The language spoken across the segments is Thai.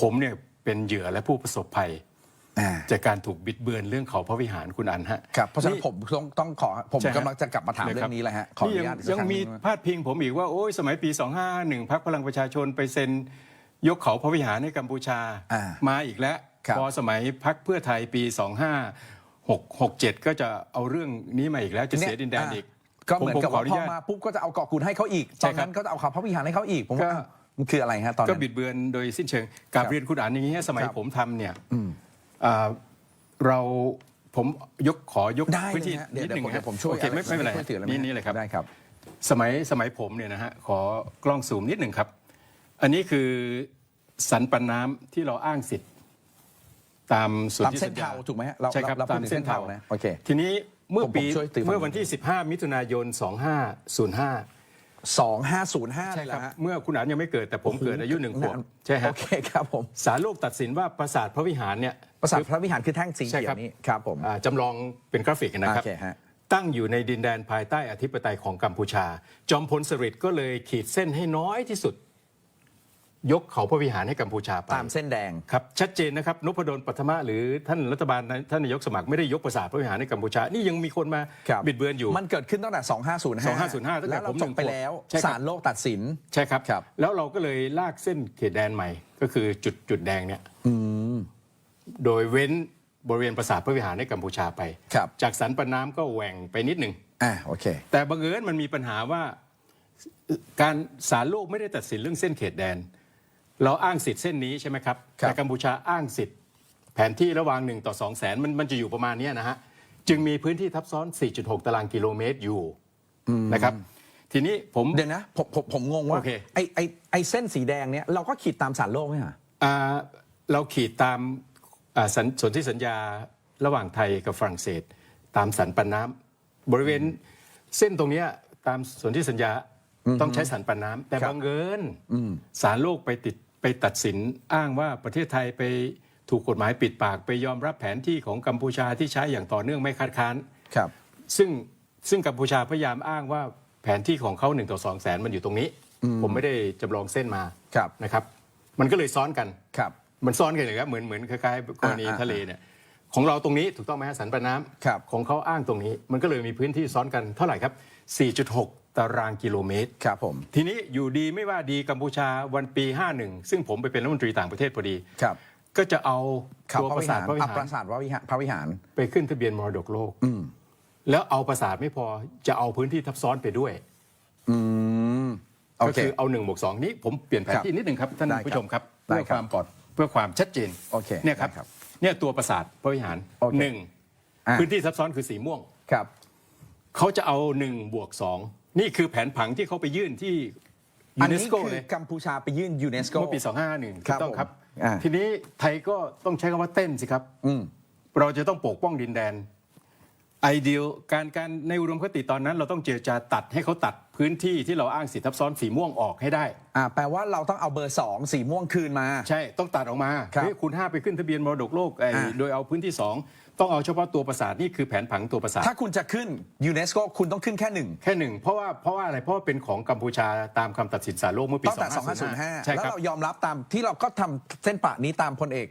ผมเนี่ยเป็นเหยื่อและผู้ประสบภัย อ่าจากการถูกบิดเบือนเรื่องเขาพระวิหารคุณอันฮะ ครับเพราะฉะนั้นผมต้องต้องขอผมใช่ฮะ กำลังจะกลับมาถามนะเรื่คอบงนี้แหละฮะขออนุญาตนี่ยังยังมีพาดพิงผมอีกว่าโอ้ยสมัยปี 251พักพลังประชาชนไปเซ็น ยกเขาพระวิหารให้กัมพูชาอ่ามาอีกแล้ว ครับ พอสมัยพักเพื่อไทยปี 2567 ก็จะเอาเรื่องนี้มาอีกแล้วจะเสียดินแดนอีกก็เหมือนกับผขว่าอนุพอญาตมาปุ๊บก็จะเอาเกาะกูลให้เขาอีกใช่ตอนครับนั้นก็จะเอาเขาพระวิหารให้เขาอีกผมว่าก็ มันคืออะไรฮะตอนก็นั้น บิดเบือนโดยสิ้นเชิงกราบครับเรียนคุณอันอย่างนี้ฮะสมัยครับผมทำเนี่ยอ่าเราผมยกขอยกได้พื้นเลที่ยฮะเดี๋ยวนิดหนึ่งเดี๋ยวฮะผมช่วยโอเคไม่ไม่เป็นไรช่วยถือเลยไหมนี่นี่เลยครับได้ครับ สมัยสมัยผมเนี่ยนะฮะขอกล้องซูมนิดหนึ่งครับ อันนี้คือสันปันน้ำที่เราอ้างสิทธิ์ ตามส่วนตามที่เส้นสัญญเทาถูกไหมฮะเราใช่ครับเราพูดตามถึงเส้นเทาเส้นเทานะโอเคทีนี้เมื่อผมปีผมช่วยตีฝั่ง เมื่อวันที่ 15 มิถุนายน 2505 สองห้าศูนย์ห้าใช่เลยครับละฮะ เมื่อคุณอันยังไม่เกิดแต่ผมเกิดอายุหนึ่งขวบนานใช่ฮะโอเคครับผม ศาลโลกตัดสินว่าปราสาทพระวิหารเนี่ยประสาทพระวิหารคือแท่งสีใช่เขียครับวนี้ครับผมอ่าจำลองเป็นกราฟิกนะครับ โอเคฮะ ตั้งอยู่ในดินแดนภายใต้อธิปไตยของกัมพูชา จอมพลสฤษดิ์ก็เลยขีดเส้นให้น้อยที่สุด ยกเขาพระวิหารให้กัมพูชาไปตามเส้นแดง ครับชัดเจนนะครับนพดลปัทมะหรือท่านรัฐบาลท่านนายกสมัครไม่ได้ยกปราสาทพระวิหารให้กัมพูชา นี่ยังมีคนมาครับ บิดเบือนอยู่ มันเกิดขึ้นตั้งแต่ 2505 2505ตั้งแต่แล้วเราผมจบไปหนึ่งขวบแล้วใช่ครับ ศาลโลกตัดสิน ใช่ครับ ครับ แล้วเราก็เลยลากเส้นเขตแดนใหม่ ก็คือจุดจุดแดงเนี่ยโดยเว้นบริเวณปราสาทพระวิหารให้กัมพูชาไป ครับจากสันปะน้ำก็แหว่งไปนิดหนึ่ง อ่าโอเค แต่บังเอิญมันมีปัญหาว่า การศาลโลกไม่ได้ตัดสินเรื่องเส้นเขตแดน เราอ้างสิทธิ์เส้นนี้ใช่ไหมครับครับแต่กัมพูชาอ้างสิทธิ์ แผนที่ระหว่างหนึ่งต่อสองแสนมันมันจะอยู่ประมาณเนี้ยนะฮะจึงมีพื้นที่ทับซ้อน 4.6 ตารางกิโลเมตรอยู่นะครับ ทีนี้ผมเดี๋ยวนะผมผมผมงงว่าโอเคไอไอไอเส้นสีแดงเนี้ยเราก็ขีดตามศาลโลกไหมฮะอ่าเราขีดตามอ่าสัญสนธิสัญญาระหว่างไทยกับฝรั่งเศส ตามสันปันน้ำบริเวณเส้นตรงเนี้ยตามสนธิสัญญา ต้องใช้สันปันน้ำแต่ครับบังเอิญสารโลกไปติดไปตัดสินอ้างว่าประเทศไทยไปถูกกฎหมายปิดปากไปยอมรับแผนที่ของกัมพูชาที่ใช้อย่างต่อเนื่องไม่คัดค้านครับ ซึ่งซึ่งกัมพูชาพยายามอ้างว่าแผนที่ของเขาหนึ่งต่อสองแสนมันอยู่ตรงนี้ ผมไม่ได้จำลองเส้นมาครับนะครับ มันก็เลยซ้อนกันครับ มันซ้อนกันเลยครับเหมือนเหมือนคล้ายๆกรณีอ่าอ่าทะเลเนี่ยของเราตรงนี้ถูกต้องไหมฮะสันปะน้ำครับของเขาอ้างตรงนี้ มันก็เลยมีพื้นที่ซ้อนกันเท่าไหร่ครับ 4.6 ตารางกิโลเมตร ครับผม ทีนี้อยู่ดีไม่ว่าดีกัมพูชาวันปี 51 ซึ่งผมไปเป็นรัฐมนตรีต่างประเทศพอดี ครับก็จะเอาเขาตัวพระปวิราสาหาทรพระวิอะหาปรราสาทพระวิหารพระวิหาร ไปขึ้นทะเบียนมรดกโลกแล้วเอาปราสาทไม่พอจะเอาพื้นที่ทับซ้อนไปด้วย อืม โอก็เค คือเอาหนึ่งบวกสองนี้ผมเปลี่ยนแผนครับที่นิดหนึ่งครับ ท่านได้ครับผู้ชมครับ ได้เพื่อครับความปลอดเพื่อความชัดเจนโอเคเนี่ยครับได้ครับเนี่ยตัวปราสาทพระวิหารโอเคหนึ่งอะพื้นที่ซับซ้อนคือสีม่วง ครับ เขาจะเอาหนึ่งบวกสอง นี่คือแผนผังที่เขาไปยื่นที่ยูอันเนนี้สโกคืเลอยกัมพูชาไปยื่นยูเนสโก เมื่อปี 251ครัถูบกต้องครับ ผมอ่า ทีนี้ไทยก็ต้องใช้คำว่าเต้นสิครับ อืม เราจะต้องปกป้องดินแดน ไอเดียการการในอุดมคติตอนนั้น เราต้องเจรจาตัดให้เขาตัดพื้นที่ที่เราอ้างสิทธิทับซ้อนสีม่วงออกให้ได้อ่าแปลว่าเราต้องเอาเบอร์สองสีม่วงคืนมา ใช่ต้องตัดออกมาครับเฮ้ยคุณห้าไปขึ้นทะเบียนมรดกโลกไอ้อ่า โดยเอาพื้นที่ 2 ต้องเอาเฉพาะตัวประสาทนี่คือแผนผังตัวประสาทถ้าคุณจะขึ้นยูเนสโกคุณต้องขึ้นแค่หนึ่ง แค่หนึ่งเพราะว่าเพราะว่าอะไรเพราะว่าเป็นของกัมพูชาตามคำตัดสินศาลโลกเมื่อปีตั้งแต่ 2505 2505ใช่แล้วครับ เรายอมรับตามที่เราก็ทำเส้นปะนี้ตามพลเอก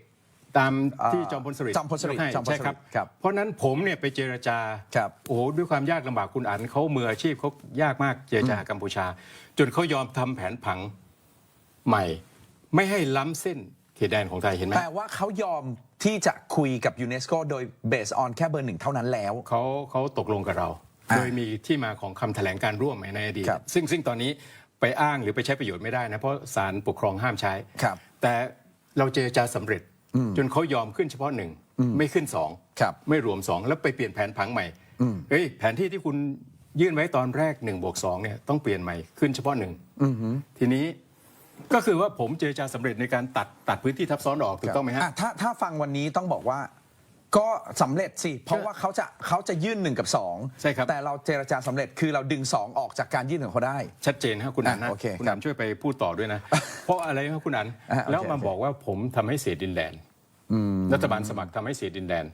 ตามที่อ่าจอมพลสฤษดิ์จอมพลสฤษดิ์ยกให้จอมพลสฤษดิ์ใช่ครับ ครับเพราะฉะนั้นผมเนี่ยไปเจรจา ครับโอ้โหด้วยความยากลำบากคุณอันเขามืออาชีพเขายากมากเจรจากับกัมพูชา จนเขายอมทำแผนผังใหม่ ไม่ให้ล้ำเส้นเขตแดนของไทยเห็นไหมแปลว่าเขายอมที่จะคุยกับยูเนสโกโดยเบสออนแค่เบอร์หนึ่งเท่านั้นแล้ว เขาเขาตกลงกับเรา อ่าโดยมีที่มาของคำแถลงการร่วมในอดีตครับซึ่งซึ่งตอนนี้ไปอ้างหรือไปใช้ประโยชน์ไม่ได้นะเพราะศาลปกครองห้ามใช้ ครับ แต่เราเจรจาสำเร็จ จนเขายอมขึ้นเฉพาะหนึ่งไม่ขึ้นสองครับไม่รวมสองแล้วไปเปลี่ยนแผนผังใหม่เฮ้ยแผนที่ที่คุณยื่นไว้ตอนแรก1นบวกสเนี่ยต้องเปลี่ยนใหม่ขึ้นเฉพาะหนึ่งทีนี้ก็คือว่าผมเจรจาสำเร็จในการตัดตัดพื้นที่ทับซ้อนออกถูกต้องไหมฮะอะถ้าถ้าฟังวันนี้ต้องบอกว่า ก็สำเร็จสิ เพราะว่าเขาจะเขาจะยื่นหนึ่งกับสองใช่ครับ แต่เราเจรจาสำเร็จคือเราดึงสองออกจากการยื่นของเขาได้ ชัดเจนครับคุณอันนะอะโอเคคุณครัอับนช่วยไปพูดต่อด้วยนะ เพราะอะไรครับคุณอันอะโอเค แล้วมาโอเคบอกว่าผมทำให้เสียดินแดนรัฐบาลสมัครทำให้เสียดินแดน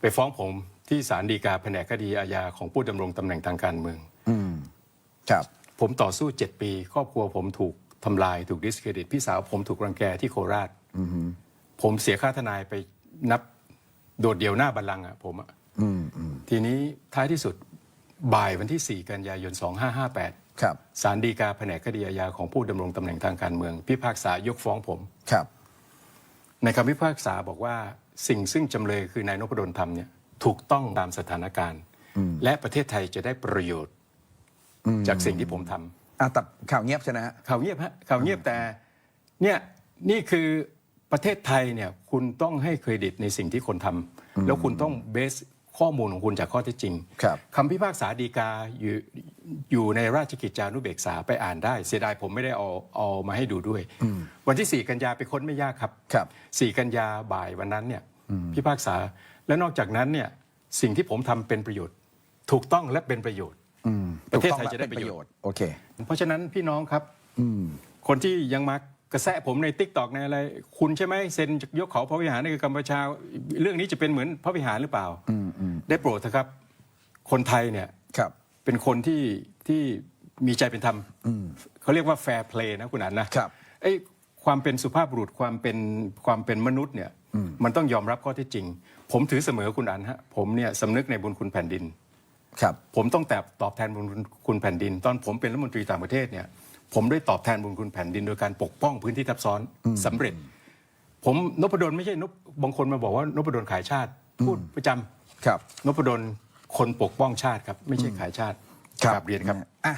ไปฟ้องผมที่ศาลฎีกาแผนกคดีอาญาของผู้ดำรงตำแหน่งทางการเมือง ครับ ผมต่อสู้ 7 ปี ครอบครัวผมถูกทำลายถูกดิสเครดิต พี่สาวผมถูกรังแกที่โคราชผมเสียค่าทนายไป นับโดดเดี่ยวหน้าบัลลังก์อะผมอะทีนี้ท้ายที่สุดบ่ายวันที่ 4 กันยายน 2558 ครับศาลฎีกาแผนกคดีอาญาของผู้ดำรงตำแหน่งทางการเมือง พิพากษายกฟ้องผมครับ ในคำพิพากษาบอกว่าสิ่งซึ่งจำเลยคือนายนพดลทำเนี่ยถูกต้องตามสถานการณ์ และประเทศไทยจะได้ประโยชน์ จากสิ่งที่ผมทำอะแต่ข่าวเงียบใช่ไหมฮะข่าวเงียบฮะข่าวเงียบแต่เนี่ยนี่คือ ประเทศไทยเนี่ยคุณต้องให้เครดิตในสิ่งที่คนทำแล้วคุณต้องเบสข้อมูลของคุณจากข้อเท็จจริงครับคำพิพากษาดีกาอยู่อยู่ในราชกิจจานุเบกษาไปอ่านได้ เสียดายผมไม่ได้เอาเอามาให้ดูด้วย วันที่ 4 กันยาไปค้นไม่ยากครับครับ4กันยาบ่ายวันนั้นเนี่ยพิพากษาและนอกจากนั้นเนี่ยสิ่งที่ผมทำเป็นประโยชน์ ถูกต้องและเป็นประโยชน์ประเทศไทยจะได้ประโยชน์โอเคเพราะฉะนั้นพี่น้องครับคนที่ยังมา กระแสะผมในติ๊กตอกในอะไร คุณใช่ไหมเซ็นยกเขาพระวิหารในกัมพูชา เรื่องนี้จะเป็นเหมือนพระวิหารหรือเปล่า ได้โปรดเถอะครับ คนไทยเนี่ยครับ เป็นคนที่ที่มีใจเป็นธรรมเขาเรียกว่าแฟร์เพลย์นะคุณอันนะครับไอ้ความเป็นสุภาพบุรุษความเป็นความเป็นมนุษย์เนี่ย มันต้องยอมรับข้อเท็จจริง ผมถือเสมอคุณอันฮะผมเนี่ยสำนึกในบุญคุณแผ่นดิน ครับ ผมต้องแต่ตอบแทนบุญคุณแผ่นดิน ตอนผมเป็นรัฐมนตรีต่างประเทศเนี่ย ผมได้ตอบแทนบุญคุณแผ่นดินโดยการปกป้องพื้นที่ทับซ้อนสำเร็จ ผมนพดลไม่ใช่นพบางคนมาบอกว่านพดลขายชาติพูดประจำครับนพดลคนปกป้องชาติครับ ไม่ใช่ขายชาติกราบเรียนครับอะ